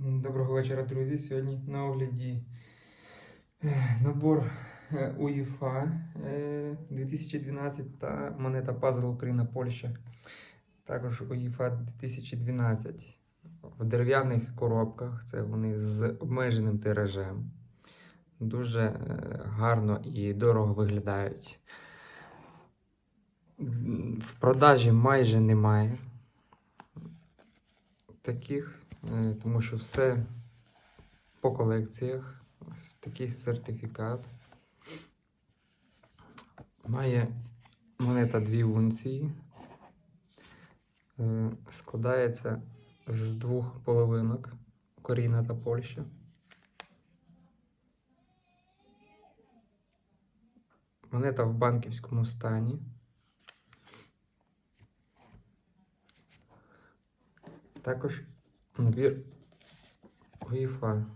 Доброго вечора, друзі. Сьогодні на огляді е, набор е, УЄФА е, 2012 та монета Puzzle Україна Польща. Також УЄФА 2012 в дерев'яних коробках. Це вони з обмеженим тиражем. Дуже е, гарно і дорого виглядають. В продажі майже немає таких, е, тому що все по колекціях. Ось такий сертифікат. Має монета 2 унції. Е, Складається з двох половинок Україна та Польща. Монета в банківському стані. Також набір УЄФА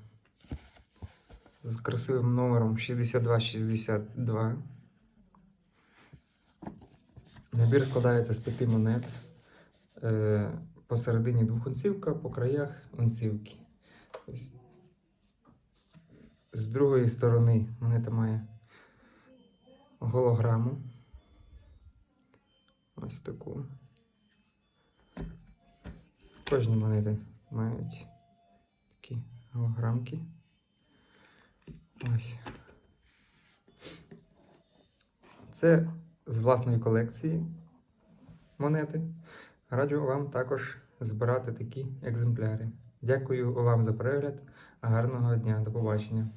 з красивим номером 6262. Набір складається з п'яти монет. Е, посередині двохунцівка, по краях унцівки. З другої сторони монета має голограму. Ось таку. Кожні монети мають такі голограмки. Ось. Це з власної колекції монети. Раджу вам також збирати такі екземпляри. Дякую вам за перегляд. Гарного дня. До побачення.